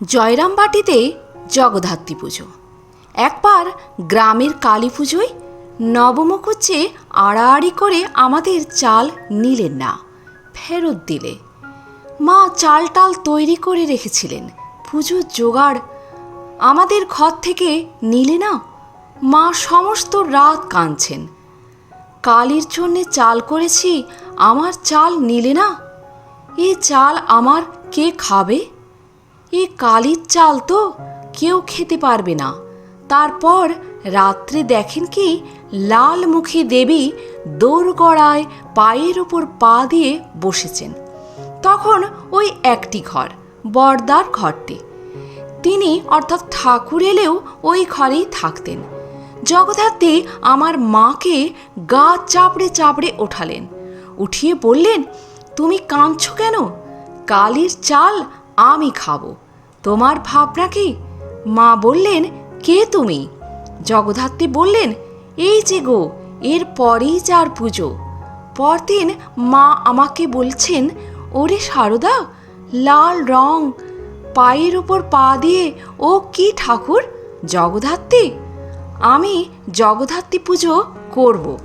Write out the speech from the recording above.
জয়রামবাটিতে জগদ্ধাত্রী পুজো। একবার গ্রামের কালী পুজোয় নবমুখুজ্জে আড়াআড়ি করে আমাদের চাল নিলেন না, ফেরত দিলে। মা চাল টাল তৈরি করে রেখেছিলেন, পুজোর জোগাড় আমাদের ঘর থেকে নিলে না? মা সমস্ত রাত কাঁদছেন। কালির জন্যে চাল করেছি, আমার চাল নিলে না? এ চাল আমার কে খাবে? এ কালির চাল তো কেউ খেতে পারবে না। তারপর রাত্রে দেখেন কি, লাল মুখী দেবী দৌড় দোরগড়ায় পায়ের ওপর পা দিয়ে বসেছেন। তখন ওই একটি ঘর, বর্দার ঘরটি। তিনি অর্থাৎ ঠাকুর এলেও ওই ঘরেই থাকতেন। জগদ্ধাত্রী আমার মাকে গা চাপড়ে চাপড়ে ওঠালেন। উঠিয়ে বললেন, তুমি কাঁদছ কেন? কালির চাল আমি খাব। তোমার ভাবনা কি? মা বললেন, কে তুমি? জগদ্ধাত্রী বললেন, এই যে গো, এর পরেই যার পুজো। পরদিন মা আমাকে বলছেন, ওরে সারদা, লাল রং, পায়ের ওপর পা দিয়ে, ও কি ঠাকুর, জগদ্ধাত্রী? আমি জগদ্ধাত্রী পুজো করব।